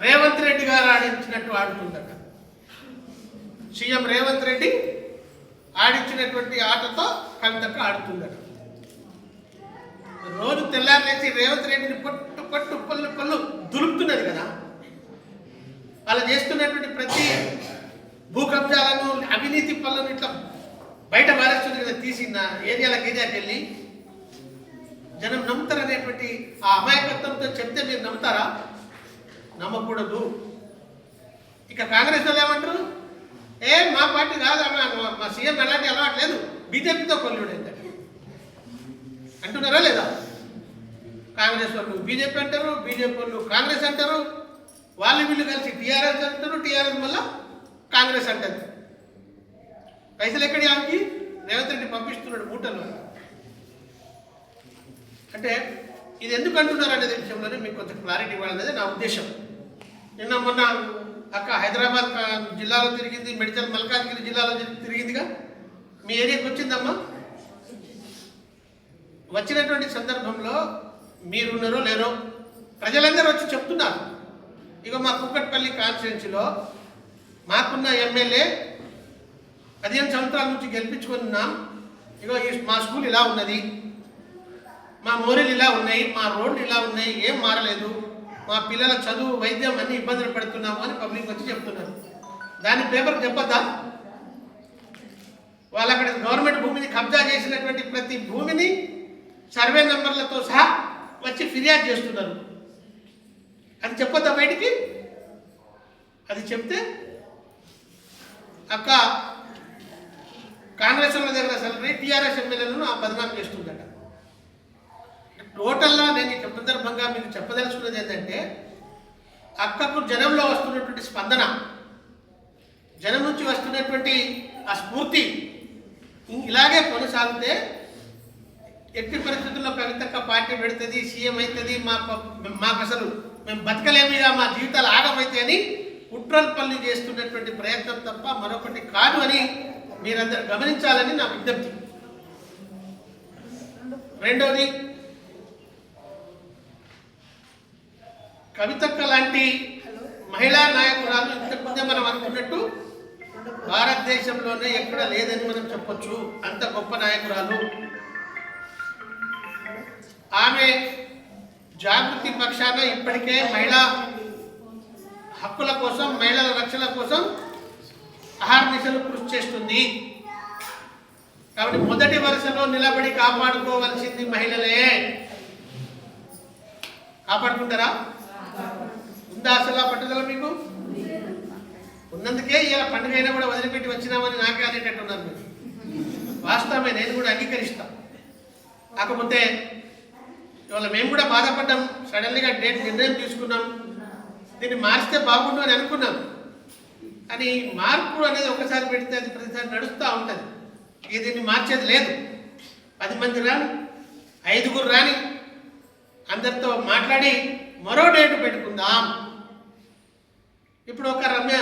రేవంత్ రెడ్డి గారు ఆడించినట్టు ఆడుతుందట సీఎం రేవంత్ రెడ్డి ఆడించినటువంటి ఆటతో కవితకు ఆడుతుందట రోజు తెల్లారులేసి రేవంత్ రెడ్డిని పట్టు పట్టు పళ్ళు పళ్ళు దులుపుతున్నది కదా. అలా చేస్తున్నటువంటి ప్రతి భూ కబ్జాలను అవినీతి పనులను ఇట్లా బయట మారేస్తుంది కదా తీసిన నా ఏరియాలకు ఏరియాకి వెళ్ళి. జనం నమ్ముతారు అనేటువంటి ఆ అమాయకత్వంతో చెప్తే మీరు నమ్ముతారా? నమ్మకూడదు. ఇక కాంగ్రెస్ వాళ్ళు ఏమంటారు? ఏ మా పార్టీ కాదు మా- మా సీఎం ఎలాంటి అలవాటు లేదు. బీజేపీతో కొల్లుడైతే అంటున్నారా లేదా? కాంగ్రెస్ వాళ్ళు బీజేపీ అంటారు బీజేపీ వాళ్ళు కాంగ్రెస్ అంటారు. వాళ్ళు వీళ్ళు కలిసి టీఆర్ఎస్ అంటారు టీఆర్ఎస్ వల్ల కాంగ్రెస్ అంటారు పైసలు ఎక్కడి ఆమెకి రేవంత్ రెడ్డి పంపిస్తున్నాడు మూటలు అంటే ఇది ఎందుకు అంటున్నారు అనేది విషయంలోనే మీకు కొంచెం క్లారిటీ ఇవ్వాలనేది నా ఉద్దేశం. నిన్న మొన్న అక్క హైదరాబాద్ జిల్లాలో తిరిగింది మెడికల్ మల్కాజ్గిరి జిల్లాలో తిరిగిందిగా? మీ ఏరియాకి వచ్చిందమ్మా? వచ్చినటువంటి సందర్భంలో మీరున్నారో లేరో ప్రజలందరూ వచ్చి చెప్తున్నారు. ఇక మా కుక్కట్పల్లి కాన్స్టిట్యున్సీలో మాకున్న ఎమ్మెల్యే పదిహేను సంవత్సరాల నుంచి గెలిపించుకున్నాం ఇగో ఈ మా స్కూల్ ఇలా ఉన్నది. మా మోరీలు ఇలా ఉన్నాయి మా రోడ్లు ఇలా ఉన్నాయి ఏం మారలేదు. మా పిల్లల చదువు వైద్యం అన్ని ఇబ్బందులు పెడుతున్నాము అని పబ్లిక్ వచ్చి చెప్తున్నారు. దాని పేపర్ చెప్పద్దా? వాళ్ళు అక్కడ గవర్నమెంట్ భూమిని కబ్జా చేసినటువంటి ప్రతి భూమిని సర్వే నంబర్లతో సహా వచ్చి ఫిర్యాదు చేస్తున్నారు. అది చెప్పొద్దా బయటికి? అది చెప్తే అక్క కాంగ్రెస్ వాళ్ళ దగ్గర అసలు టీఆర్ఎస్ ఎమ్మెల్యేలను ఆ బదనాం చేస్తుందట. టోటల్గా నేను ఈ సందర్భంగా మీకు చెప్పదలుచుకున్నది ఏంటంటే అక్కకు జనంలో వస్తున్నటువంటి స్పందన జనం నుంచి వస్తున్నటువంటి ఆ స్ఫూర్తి ఇలాగే కొనసాగితే ఎట్టి పరిస్థితుల్లో కవితక్క పార్టీ పెడుతుంది సీఎం అవుతుంది మా మాకు అసలు మేము బతకలేమిగా మా జీవితాలు ఆగమైతే అని కుట్రలు పల్లి చేస్తున్నటువంటి ప్రయత్నం తప్ప మరొకటి కాదు అని మీరందరూ గమనించాలని నా విజ్ఞప్తి. రెండవది కవితక్క లాంటి మహిళా నాయకురాలు ఇంతకుముందే మనం అనుకున్నట్టు భారతదేశంలోనే ఎక్కడ లేదని మనం చెప్పొచ్చు. అంత గొప్ప నాయకురాలు. ఆమె జాగృతి పక్షాన ఇప్పటికే మహిళా హక్కుల కోసం మహిళల రక్షణ కోసం అహర్నిశలు కృషి చేస్తుంది. కాబట్టి మొదటి వరుసలో నిలబడి కాపాడుకోవలసింది మహిళలే. కాపాడుకుంటారా? ఉందా అసలు ఆ పట్టుదల మీకు? ఉన్నందుకే ఇలా పండుగ అయినా కూడా వదిలిపెట్టి వచ్చినామని నాకే అనేటట్టు ఉన్నారు మీరు. వాస్తవమే నేను కూడా అంగీకరిస్తా. కాకపోతే ఇవాళ మేము కూడా బాధపడ్డాం. సడన్లీగా డేట్ నిర్ణయం తీసుకున్నాం. దీన్ని మార్చితే బాగుండు అని అనుకున్నాం. కానీ మార్పు అనేది ఒకసారి పెడితే అది ప్రతిసారి నడుస్తూ ఉంటుంది. ఇక దీన్ని మార్చేది లేదు. పది మంది రాని ఐదుగురు రాని అందరితో మాట్లాడి మరో డేట్ పెట్టుకుందాం. ఇప్పుడు ఒక రమ్య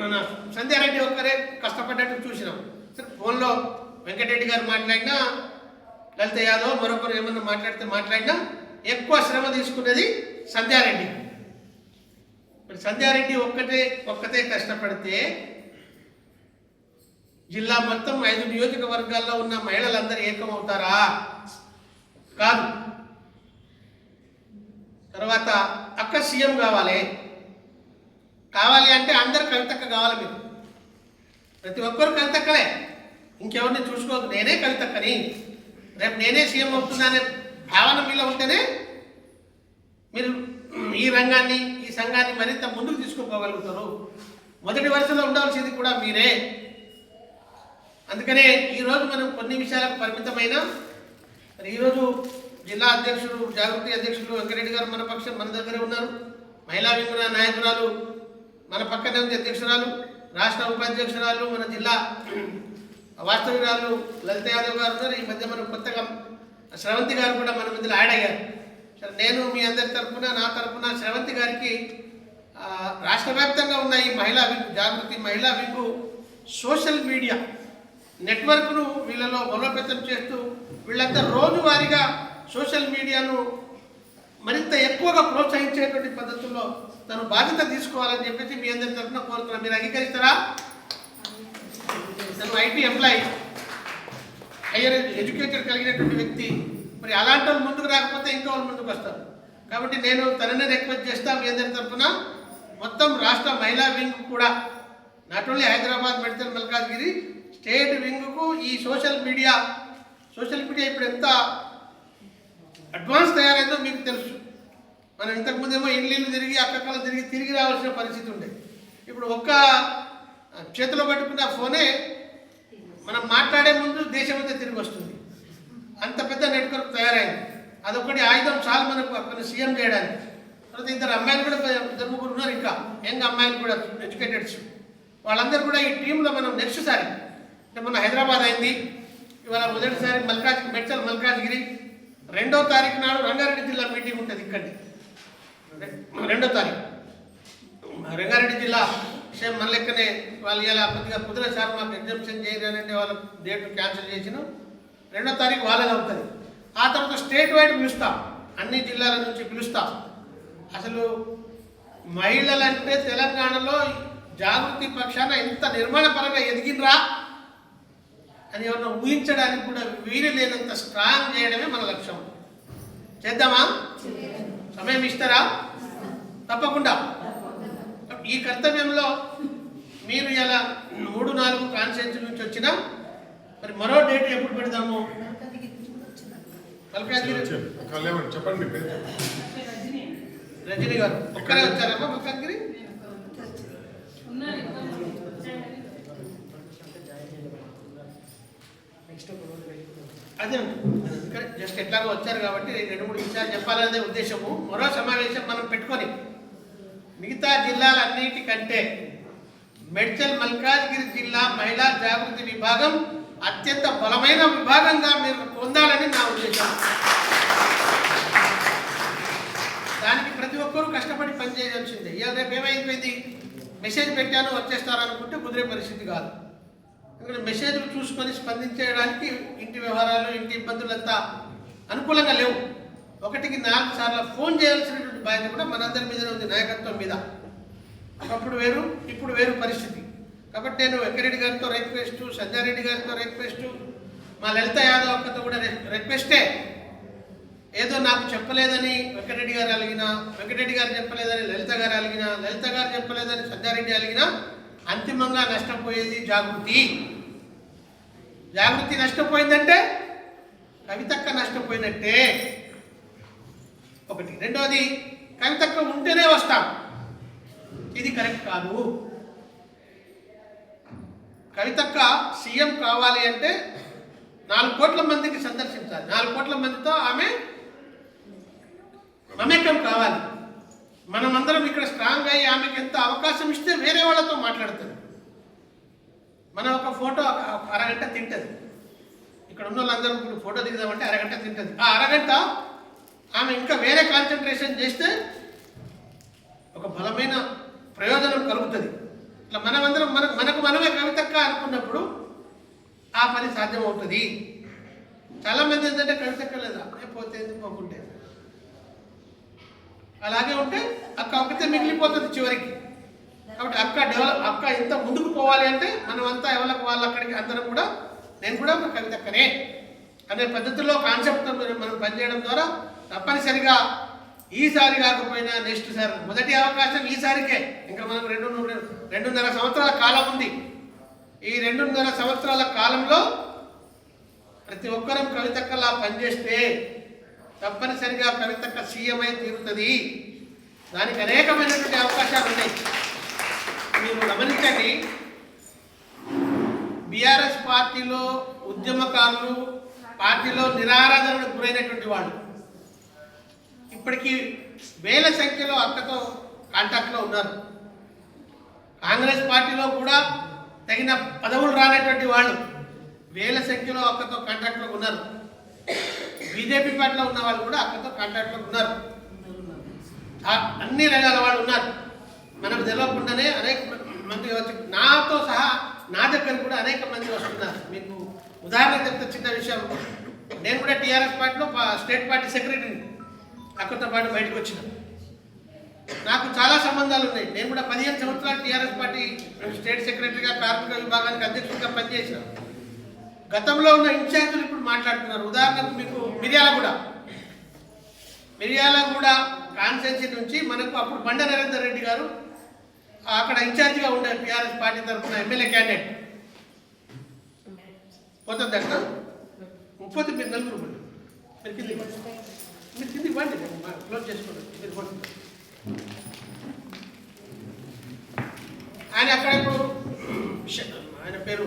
మన సంధ్యారెడ్డి ఒక్కరే కష్టపడ్డట్టు చూసినాం. సరే ఫోన్లో వెంకటరెడ్డి గారు మాట్లాడినా లలిత యాదవ్ మరొకరు ఏమన్నా మాట్లాడితే మాట్లాడినా ఎక్కువ శ్రమ తీసుకునేది సంధ్యారెడ్డి. మరి సంధ్యారెడ్డి ఒక్కటే ఒక్కతే కష్టపడితే జిల్లా మొత్తం ఐదు నియోజకవర్గాల్లో ఉన్న మహిళలందరూ ఏకమవుతారా? కాదు. తర్వాత అక్క సీఎం కావాలి. కావాలి అంటే అందరు కవితక్క కావాలి మీరు ప్రతి ఒక్కరు కవితక్కలే. ఇంకెవరిని చూసుకోవద్దు నేనే కవితక్కని. రేపు నేనే సీఎం అవుతున్నానే భావన మీలో ఉంటేనే మీరు ఈ రంగాన్ని ఈ సంఘాన్ని మరింత ముందుకు తీసుకుపోగలుగుతారు. మొదటి వరుసలో ఉండవలసింది కూడా మీరే. అందుకనే ఈరోజు మనం కొన్ని విషయాలకు పరిమితమైన మరి ఈరోజు జిల్లా అధ్యక్షుడు జాగృతి అధ్యక్షుడు వెంకరెడ్డి గారు మన పక్షం మన దగ్గరే ఉన్నారు. మహిళా వింగుల నాయకురాలు మన పక్కనే ఉంది అధ్యక్షురాలు రాష్ట్ర ఉపాధ్యక్షురాలు మన జిల్లా వాస్తవికురాలు లలిత యాదవ్ గారు ఉన్నారు. ఈ మధ్య మన కొత్తగా శ్రవంతి గారు కూడా మన మధ్యలో యాడ్ అయ్యారు. సరే నేను మీ అందరి తరఫున నా తరఫున శ్రవంతి గారికి రాష్ట్ర వ్యాప్తంగా ఉన్న ఈ మహిళా వింగ్ జాగృతి మహిళా వింగు సోషల్ మీడియా నెట్వర్క్ను వీళ్ళలో బలోపేతం చేస్తూ వీళ్ళంతా రోజువారీగా సోషల్ మీడియాను మరింత ఎక్కువగా ప్రోత్సహించేటువంటి పద్ధతుల్లో తను బాధ్యత తీసుకోవాలని చెప్పేసి మీ అందరి తరఫున కోరుతున్నాను. మీరు అంగీకరిస్తారా? తను ఐటీ ఎంప్లాయీ. హయ్యర్ ఎడ్యుకేటెడ్ కలిగినటువంటి వ్యక్తి. మరి అలాంటి వాళ్ళు ముందుకు రాకపోతే ఇంకా వాళ్ళు ముందుకు వస్తారు. కాబట్టి నేను తననే రిక్వెస్ట్ చేస్తా మీ అందరి తరఫున. మొత్తం రాష్ట్ర మహిళా వింగ్ కూడా not only Hyderabad medical Malkajgiri state వింగ్కు ఈ సోషల్ మీడియా సోషల్ మీడియా ఇప్పుడు ఎంత అడ్వాన్స్ తయారైందో మీకు తెలుసు. మనం ఇంతకుముందేమో ఇండ్లీలు తిరిగి అక్కకల తిరిగి తిరిగి రావాల్సిన పరిస్థితి ఉండే. ఇప్పుడు ఒక్క చేతిలో పట్టుకున్న ఫోనే మనం మాట్లాడే ముందు దేశమంతా తిరిగి వస్తుంది. అంత పెద్ద నెట్వర్క్ తయారైంది. అదొకటి ఆయుధం చాలు మనకు అక్కడ సీఎం చేయడానికి. తర్వాత ఇద్దరు అమ్మాయిలు కూడా ఇద్దరు ముగ్గురు ఉన్నారు ఇంకా. యంగ్ అమ్మాయిలు కూడా ఎడ్యుకేటెడ్స్. వాళ్ళందరూ కూడా ఈ టీంలో మనం నెక్స్ట్ సారి అంటే మన హైదరాబాద్ అయింది. ఇవాళ మొదటిసారి మల్కాజ్ మెడ్చల్ మల్కాజ్గిరి రెండో తారీఖు నాడు రంగారెడ్డి జిల్లా మీటింగ్ ఉంటుంది ఇక్కడి రెండో తారీఖు. రంగారెడ్డి జిల్లా సేమ్ మన లెక్కనే వాళ్ళు ఇలా కొద్దిగా కుదిరే సార్ మాకు ఎగ్జామ్షన్ చేయాలంటే వాళ్ళ డేట్ క్యాన్సిల్ చేసిన. రెండో తారీఖు వాళ్ళది అవుతుంది ఆ తర్వాత స్టేట్ వైడ్ పిలుస్తాం. అన్ని జిల్లాల నుంచి పిలుస్తాం. అసలు మహిళలంటే తెలంగాణలో జాగృతి పక్షాన ఇంత నిర్మాణపరంగా ఎదిగినరా అని ఎవరన్నా ఊహించడానికి కూడా వీలు లేనంత స్ట్రాంగ్ చేయడమే మన లక్ష్యం. చేద్దామా? సమయం ఇస్తారా? తప్పకుండా. ఈ కర్తవ్యంలో మీరు ఇలా మూడు నాలుగు కాన్స్టిట్యూన్సీ నుంచి వచ్చిన మరి మరో డేట్ ఎప్పుడు పెడదాము? చెప్పండి. రజనీ గారు. ఒక్కరే వచ్చారమ్మా మల్కాజ్గిరి అదే జస్ట్ ఎట్లాగో వచ్చారు కాబట్టి రెండు మూడు విషయాలు చెప్పాలనే ఉద్దేశము. మరో సమావేశం మనం పెట్టుకొని మిగతా జిల్లాలన్నిటికంటే మెడ్చల్ మల్కాజ్గిరి జిల్లా మహిళా జాగృతి విభాగం అత్యంత బలమైన విభాగంగా మీరు పొందాలని నా ఉద్దేశం. దానికి ప్రతి ఒక్కరూ కష్టపడి పనిచేయాల్సిందే ఇవాళ రేపు ఏమైపోయింది? మెసేజ్ పెట్టాను వచ్చేస్తారనుకుంటే కుదిరే పరిస్థితి కాదు. ఎందుకంటే మెసేజ్లు చూసుకొని స్పందించడానికి ఇంటి వ్యవహారాలు ఇంటి ఇబ్బందులంతా అనుకూలంగా లేవు. ఒకటికి నాలుగు సార్లు ఫోన్ చేయాల్సినటువంటి బాధ్యత కూడా మనందరి మీదనే ఉంది నాయకత్వం మీద. ఒకప్పుడు వేరు ఇప్పుడు వేరు పరిస్థితి. కాబట్టి నేను వెంకరెడ్డి గారితో రిక్వెస్ట్ సంజారెడ్డి గారితో రిక్వెస్ట్ మా లలిత యాదవ్ అక్కతో కూడా రిక్వెస్టే ఏదో నాకు చెప్పలేదని వెంకటరెడ్డి గారు అలిగిన వెంకటరెడ్డి గారు చెప్పలేదని లలిత గారు అలిగిన లలిత గారు చెప్పలేదని సంజారెడ్డి అలిగినా అంతిమంగా నష్టపోయేది జాగృతి. జాగృతి నష్టపోయిందంటే కవితక్క నష్టపోయినట్టే. ఒకటి. రెండోది కవితక్క ఉంటేనే వస్తాం. ఇది కరెక్ట్ కాదు. కవితక్క సీఎం కావాలి అంటే నాలుగు కోట్ల మందికి సందర్శించాలి. నాలుగు కోట్ల మందితో ఆమె మమేకం కావాలి. మనమందరం ఇక్కడ స్ట్రాంగ్ అయ్యి ఆమెకి ఎంత అవకాశం ఇస్తే వేరే వాళ్ళతో మాట్లాడుతుంది. మనం ఒక ఫోటో అరగంట తింటది. ఇక్కడ ఉన్న వాళ్ళందరం ఇప్పుడు ఫోటో దిగుదామంటే అరగంట తింటది. ఆ అరగంట ఆమె ఇంకా వేరే కాన్సన్ట్రేషన్ చేస్తే ఒక బలమైన ప్రయోజనం కలుగుతుంది. ఇట్లా మనమందరం మన మనకు మనమే కవితక్క అనుకున్నప్పుడు ఆ పని సాధ్యం అవుతుంది చాలా మంది ఏంటంటే కవితక్క లేదా పోతే ఎందుకు పోకుంటే? అలాగే ఉంటే అక్క ఒక్కతే మిగిలిపోతుంది చివరికి. కాబట్టి అక్క డెవలప్ అక్క ఎంత ముందుకు పోవాలి అంటే మనం అంతా ఎవరికి వాళ్ళు అక్కడికి అందరం కూడా నేను కూడా ఒక కవితక్కనే అనే పద్ధతిలో కాన్సెప్ట్ మనం పనిచేయడం ద్వారా తప్పనిసరిగా ఈసారి కాకపోయినా నెక్స్ట్ సార్ మొదటి అవకాశం ఈసారికే. ఇంకా మనకు రెండు రెండున్నర సంవత్సరాల కాలం ఉంది. ఈ రెండున్నర సంవత్సరాల కాలంలో ప్రతి ఒక్కరం కవితక్కలా పనిచేస్తే తప్పనిసరిగా కవితక్క సీఎం తీరుతుంది. దానికి అనేకమైనటువంటి అవకాశాలు ఉన్నాయి. మీరు గమనించండి బీఆర్ఎస్ పార్టీలో ఉద్యమకారులు పార్టీలో నిరారాధనకు గురైనటువంటి వాళ్ళు. ఇప్పటికీ వేల సంఖ్యలో అక్కతో కాంటాక్ట్లో ఉన్నారు. కాంగ్రెస్ పార్టీలో కూడా తగిన పదవులు రానటువంటి వాళ్ళు వేల సంఖ్యలో అక్కతో కాంటాక్ట్లో ఉన్నారు. బీజేపీ పార్టీలో ఉన్న వాళ్ళు కూడా అక్కడితో కాంటాక్ట్లో ఉన్నారు. అన్ని రంగాల వాళ్ళు ఉన్నారు. మనకు తెలియకుండానే అనేక మంది వచ్చి నాతో సహా నా దగ్గర కూడా అనేక మంది వస్తున్నారు. మీకు ఉదాహరణ చెప్తే చిన్న విషయం. నేను కూడా టీఆర్ఎస్ పార్టీలో స్టేట్ పార్టీ సెక్రటరీని. అక్కడితో పాటు బయటకు వచ్చిన. నాకు చాలా సంబంధాలు ఉన్నాయి. నేను కూడా పదిహేను సంవత్సరాలు టీఆర్ఎస్ పార్టీ స్టేట్ సెక్రటరీగా కార్మిక విభాగానికి అధ్యక్షుడిగా పనిచేశాను. గతంలో ఉన్న ఇన్ఛార్జీలు ఇప్పుడు మాట్లాడుతున్నారు. ఉదాహరణకు మీకు మిర్యాలగూడ. మిర్యాలగూడ కాన్స్టెన్సీ నుంచి మనకు అప్పుడు బండ నరేందర్ రెడ్డి గారు అక్కడ ఇన్ఛార్జిగా ఉండే టీఆర్ఎస్ పార్టీ తరఫున ఎమ్మెల్యే క్యాండిడేట్. పోతుంది అక్కడ? ముప్పది మీరు నలుగురు మీరు కింద మీరు కింద ఇవ్వండి క్లోజ్ చేసుకోండి. మీరు ఆయన అక్కడ ఇప్పుడు? ఆయన పేరు